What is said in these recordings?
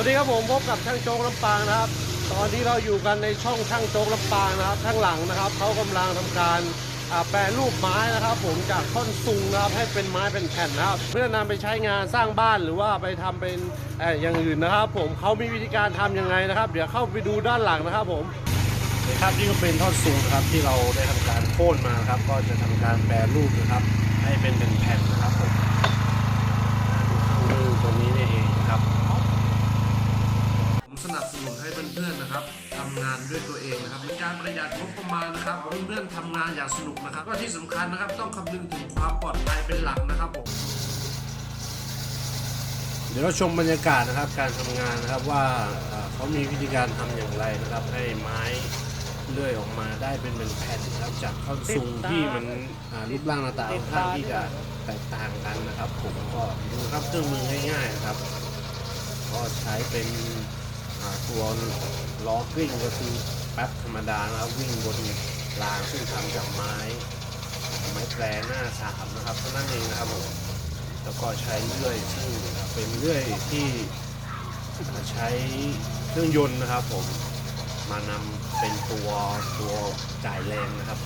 วัสดีครับผมพบกับช่างโจ๊กลำปางนะครับ ตอนนี้เราอยู่กันในช่องช่างโจ๊กลำปางนะครับข้างหลังนะครับเขากำลังทำการแปรรูปไม้นะครับ ผมจากท่อนซุงนะครับให้เป็นไม้เป็นแผ่นนะครับ เพื่อนำไปใช้งานสร้างบ้านหรือว่าไปทำเป็นอย่างอื่นนะครับ ผมเขามีวิธีการทำยังไงนะครับ เดี๋ยวเข้าไปดูด้านหลังนะครับ ผมนี่ครับนี่ก็เป็นท่อนซุงนะครับที่เราได้ทำการโค่นมาครับ ก็จะทำการแปรรูปนะครับ ให้เป็นเป็นแผ่นนะครับผมตรงนี้นี่เองครับ เองนะครับเป็นการประหยัดงบประมาณนะครับเพื่อนๆทำงานอย่างสนุกนะครับ ก็ที่สำคัญนะครับต้องคำนึงถึงความปลอดภัยเป็นหลักนะครับผมเดี๋ยวเราชมบรรยากาศนะครับการทำงานนะครับว่าเขามีวิธีการทำอย่างไรนะครับ ให้ไม้เลื่อยออกมาได้เป็นเป็นแผ่นนะครับจากท่อนซุงที่มันรูปร่างหน้าตาค่อนข้างที่จะแตกต่างกันนะครับ ผมก็ดูครับเครื่องมือง่ายๆนะครับ ก็ใช้เป็นตัวล้อกลิ้งก็คือ ป๊บธรรมดานะครับวิ่งบนรางซึ่งทำจากไม้ไม้แปรหน้าสามนะครับเท่านั้นเองนะครับผมแล้วก็ใช้เลื่อยซึ่งเป็นเลื่อยที่ใช้เครื่องยนต์นะครับผมมานำเป็นตัวตัวจ่ายแรงนะครับ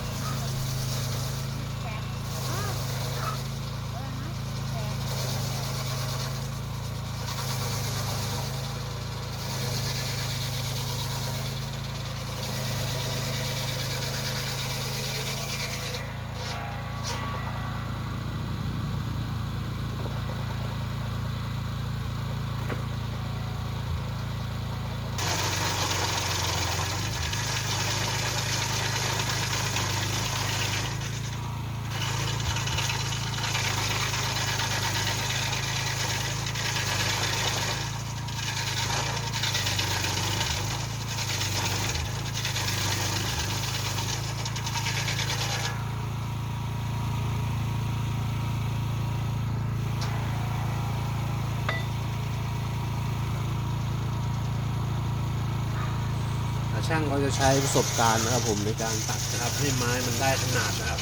ช่างเขาจะใช้ประสบการณ์นะครับผมในการตัดนะครับให้ไม้มันได้ขนาดนะครับ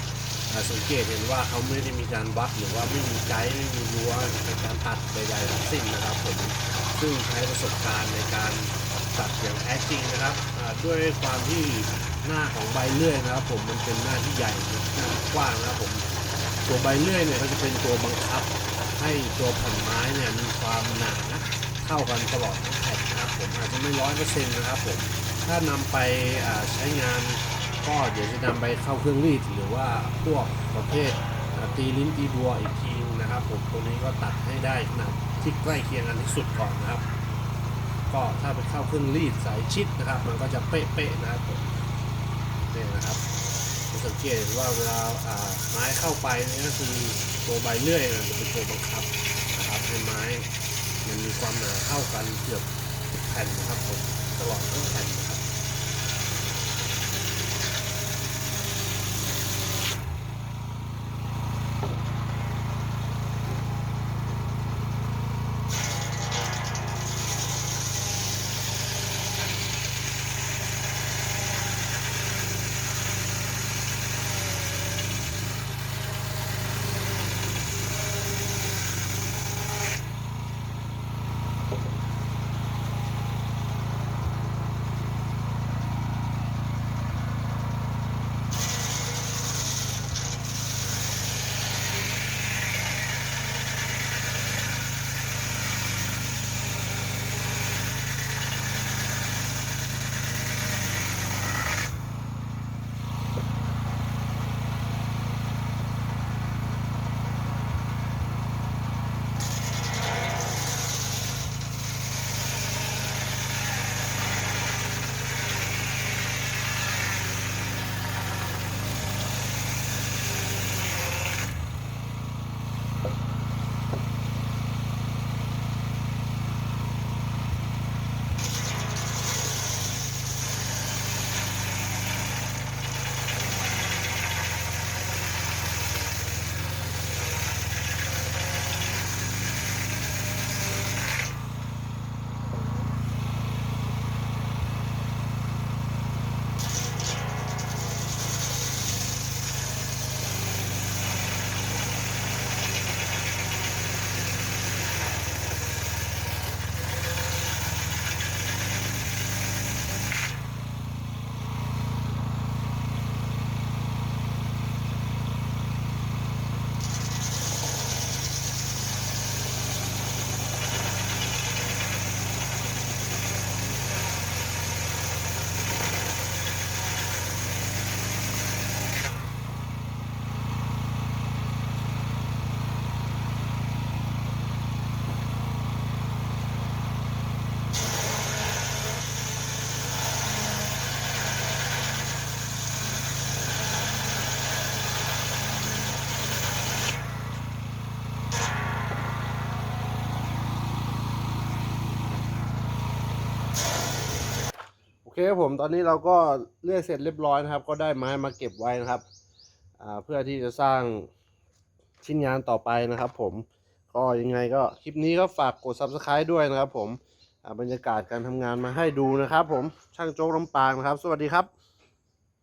สังเกตเห็นว่าเขาไม่ได้มีการวัดหรือว่าไม่มีไกด์ไม่มีรั้วในการตัดใดๆทั้งสิ้นนะครับผมซึ่งใช้ประสบการณ์ในการตัดอย่างแท้จริงนะครับด้วยความที่หน้าของใบเลื่อยนะครับ ผมมันเป็นหน้าที่ใหญ่หน้ากว้างนะครับผมตัวใบเลื่อยเนี่ยก็จะเป็นตัวบังคับ ให้ตัวแผ่นไม้เนี่ยมีความหนาเท่ากันตลอดทั้งแผ่นนะครับผมอาจจะไม่ร้อยเปอร์เซ็นต์นะครับผม ถ้านำไปใช้งานก็เดี๋ยวจะนำไปเข้าเครื่องรีด หรือว่าพวกประเภทตีลิ้นตีบัวอีกทีนะครับผมตัวนี้ก็ตัดให้ได้ขนาดที่ใกล้เคียงกันที่สุดก่อนนะครับ ก็ถ้าไปเข้าเครื่องรีดสายชิดนะครับ มันก็จะเป๊ะๆนะครับผมนี่นะครับสังเกตว่าเวลาไม้เข้าไปนี่ก็คือตัวใบเลื่อยนะจะเป็นตัวบังคับนะครับให้ไม้มันมีความหนาเท่ากันเกือบแผ่นนะครับผมตลอดทั้งแผ่นนะครับ อเคครับผมตอนนี้เราก็เลื่อยเสร็จเรียบร้อยนะครับ ก็ได้ไม้มาเก็บไว้นะครับเพื่อที่จะสร้างชิ้นงานต่อไปนะครับผมก็ยังไงก็คลิปนี้ก็ฝากกด subscribe ด้วยนะครับผมบรรยากาศการทำงานมาให้ดูนะครับผมช่างโจ๊กลำปางนะครับ สวัสดีครับ